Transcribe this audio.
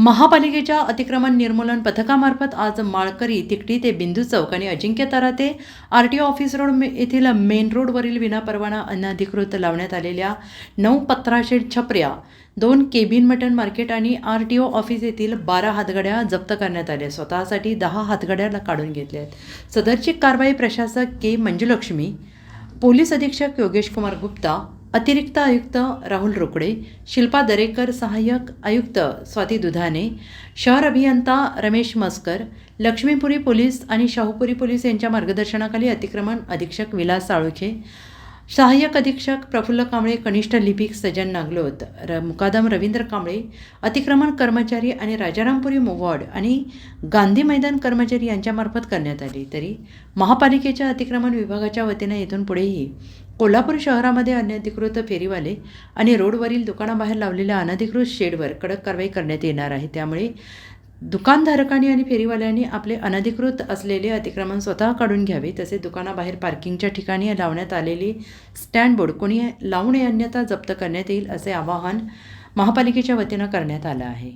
महापालिकेच्या अतिक्रमण निर्मूलन पथकामार्फत आज माळकरी तिकटी ते बिंदू चौक आणि अजिंक्य तारा ते R T O office road येथील मेन रोडवरील विनापरवाना अनधिकृत लावण्यात आलेल्या नऊ पत्राशेड छपऱ्या दोन केबिन मटन मार्केट आणि आर टी ओ ऑफिस येथील बारा हातगाड्या जप्त करण्यात आल्या. स्वतःसाठी दहा हातगाड्या काढून घेतल्या आहेत. सदरची कारवाई प्रशासक के. मंजुलक्ष्मी पोलीस अधीक्षक योगेश कुमार गुप्ता अतिरिक्त आयुक्त राहुल रोकडे शिल्पा दरेकर सहाय्यक आयुक्त स्वाती दुधाने शहर अभियंता रमेश मस्कर लक्ष्मीपुरी पोलीस आणि शाहूपुरी पोलीस यांच्या मार्गदर्शनाखाली अतिक्रमण अधीक्षक विलास साळुखे सहाय्यक अधीक्षक प्रफुल्ल कांबळे कनिष्ठ लिपिक सजन नागलोत र मुकादम रवींद्र कांबळे अतिक्रमण कर्मचारी आणि राजारामपुरी मोवॉर्ड आणि गांधी मैदान कर्मचारी यांच्यामार्फत करण्यात आली. तरी महापालिकेच्या अतिक्रमण विभागाच्या वतीनं येथून पुढेही कोल्हापूर शहरामध्ये अनधिकृत फेरीवाले आणि रोडवरील दुकानाबाहेर लावलेल्या अनधिकृत शेडवर कडक कारवाई करण्यात येणार आहे. त्यामुळे दुकानधारकांनी आणि फेरीवाल्यांनी आपले अनधिकृत असलेले अतिक्रमण स्वतः काढून घ्यावे तसे दुकानाबाहेर पार्किंगच्या ठिकाणी लावण्यात आलेले स्टँडबोर्ड कोणी लावू नये अन्यथा जप्त करण्यात येईल असे आवाहन महापालिकेच्या वतीनं करण्यात आलं आहे.